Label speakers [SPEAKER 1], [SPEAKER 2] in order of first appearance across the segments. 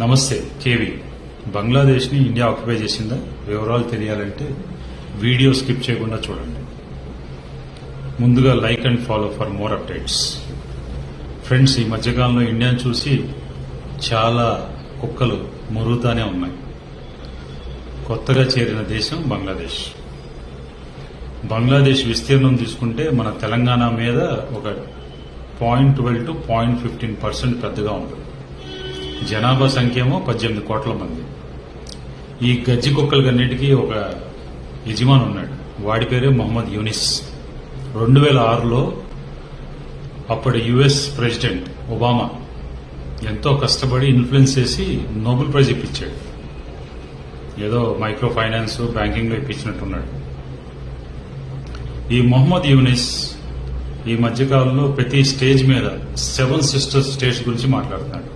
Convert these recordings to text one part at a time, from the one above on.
[SPEAKER 1] నమస్తే KV. బంగ్లాదేశ్ని India occupy చేసిందా? వివరాలు తెలియాలంటే వీడియో స్కిప్ చేయకుండా చూడండి. ముందుగా like and follow for more updates. Friends ఈ మధ్యకాలంలో ఇండియాను చూసి చాలా కుక్కలు మురుగుతానే ఉన్నాయి. కొత్తగా చేరిన దేశం బంగ్లాదేశ్. బంగ్లాదేశ్ విస్తీర్ణం తీసుకుంటే మన తెలంగాణ మీద ఒక point twelve to point fifteen percent పెద్దగా ఉంటుంది. జనాభా సంఖ్య ఏమో పద్దెనిమిది కోట్ల మంది. ఈ గజ్జి కుక్కలకన్నిటికీ ఒక యజమాని ఉన్నాడు. వాడి పేరే మొహమ్మద్ యూనిస్. రెండు వేల ఆరులో అప్పటి యుఎస్ ప్రెసిడెంట్ ఒబామా ఎంతో కష్టపడి ఇన్ఫ్లుయెన్స్ చేసి నోబెల్ ప్రైజ్ ఇప్పించాడు. ఏదో మైక్రో ఫైనాన్స్ బ్యాంకింగ్లో ఇప్పించినట్టున్నాడు. ఈ మొహమ్మద్ యూనిస్ ఈ మధ్యకాలంలో ప్రతి స్టేజ్ మీద సెవెన్ సిస్టర్స్ స్టేజ్ గురించి మాట్లాడుతున్నాడు.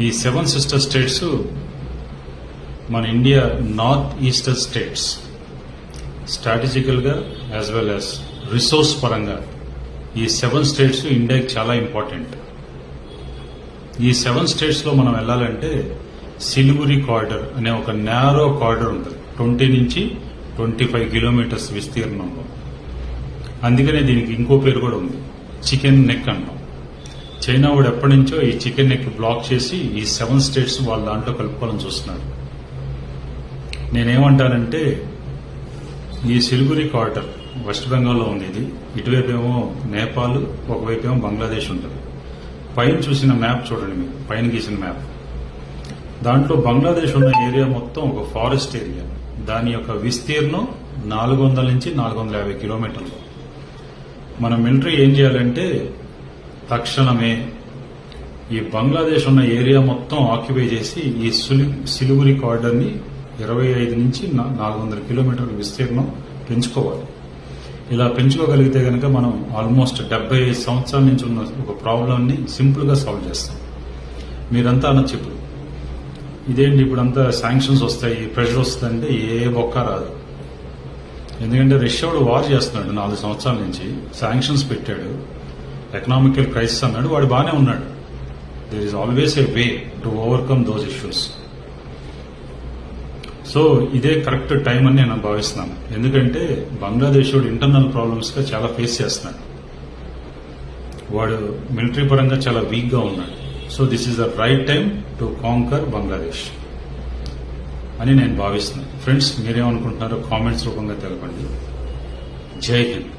[SPEAKER 1] ఈ సెవెన్ సిస్టర్ స్టేట్స్ మన ఇండియా నార్త్ ఈస్టర్న్ స్టేట్స్ స్ట్రాటజికల్గా యాజ్ వెల్ యాజ్ రిసోర్స్ పరంగా ఈ సెవెన్ స్టేట్స్ ఇండియాకి చాలా ఇంపార్టెంట్. ఈ సెవెన్ స్టేట్స్లో మనం వెళ్ళాలంటే సిలిగురి కారిడర్ అనే ఒక నేరో కారిడర్ ఉంటుంది. ట్వంటీ నుంచి ట్వంటీ ఫైవ్ కిలోమీటర్స్ విస్తీర్ణంలో. అందుకనే దీనికి ఇంకో పేరు కూడా ఉంది. చికెన్ నెక్ అంటాం. చైనా వాడు ఎప్పటి నుంచో ఈ చికెన్ నెక్ బ్లాక్ చేసి ఈ సెవెన్ స్టేట్స్ వాళ్ళ దాంట్లో కలుపుకోవాలని చూస్తున్నారు నేనేమంటానంటే ఈ సిలిగురి క్వార్టర్ వెస్ట్ బెంగాల్లో ఉంది ఇది. ఇటువైపు ఏమో నేపాల్ ఒకవైపు ఏమో బంగ్లాదేశ్ ఉంటుంది. పైన చూసిన మ్యాప్ చూడండి మీరు. పైన గీసిన మ్యాప్. దాంట్లో బంగ్లాదేశ్ ఉన్న ఏరియా మొత్తం ఒక ఫారెస్ట్ ఏరియా. దాని యొక్క విస్తీర్ణం నాలుగు వందల నుంచి నాలుగు వందల యాభై కిలోమీటర్లు. మన మిలిటరీ ఏం చేయాలంటే తక్షణమే ఈ బంగ్లాదేశ్ ఉన్న ఏరియా మొత్తం ఆక్యుపై చేసి ఈ సులి సిలిగురి కారిడర్ని ఇరవై ఐదు నుంచి నాలుగు వందల కిలోమీటర్ల విస్తీర్ణం పెంచుకోవాలి. ఇలా పెంచుకోగలిగితే కనుక మనం ఆల్మోస్ట్ డెబ్బై ఐదు సంవత్సరాల నుంచి ఉన్న ఒక ప్రాబ్లంని సింపుల్గా సింపుల్గా సాల్వ్ చేస్తాం. మీరంతా అనొచ్చు ఇప్పుడు ఇదేంటి ఇప్పుడంతా శాంక్షన్స్ వస్తాయి ప్రెషర్ వస్తుందంటే ఏ బొక్క రాదు. ఎందుకంటే రష్యాడు వార్ చేస్తున్నాడు నాలుగు సంవత్సరాల నుంచి శాంక్షన్స్ పెట్టాడు. ఎకనామికల్ క్రైసిస్ అన్నాడు వాడు బాగానే ఉన్నాడు. There is always a way to overcome those issues so ఇదే కరెక్ట్ టైం అని నేను భావిస్తున్నాను. ఎందుకంటే బంగ్లాదేశ్ వాడు ఇంటర్నల్ ప్రాబ్లమ్స్గా చాలా ఫేస్ చేస్తున్నాడు. వాడు మిలిటరీ పరంగా చాలా వీక్గా ఉన్నాడు. So this is the right time to conquer Bangladesh అని నేను భావిస్తున్నాను. ఫ్రెండ్స్ మీరేమనుకుంటున్నారో కామెంట్స్ రూపంగా తెలపండి. జై హింద్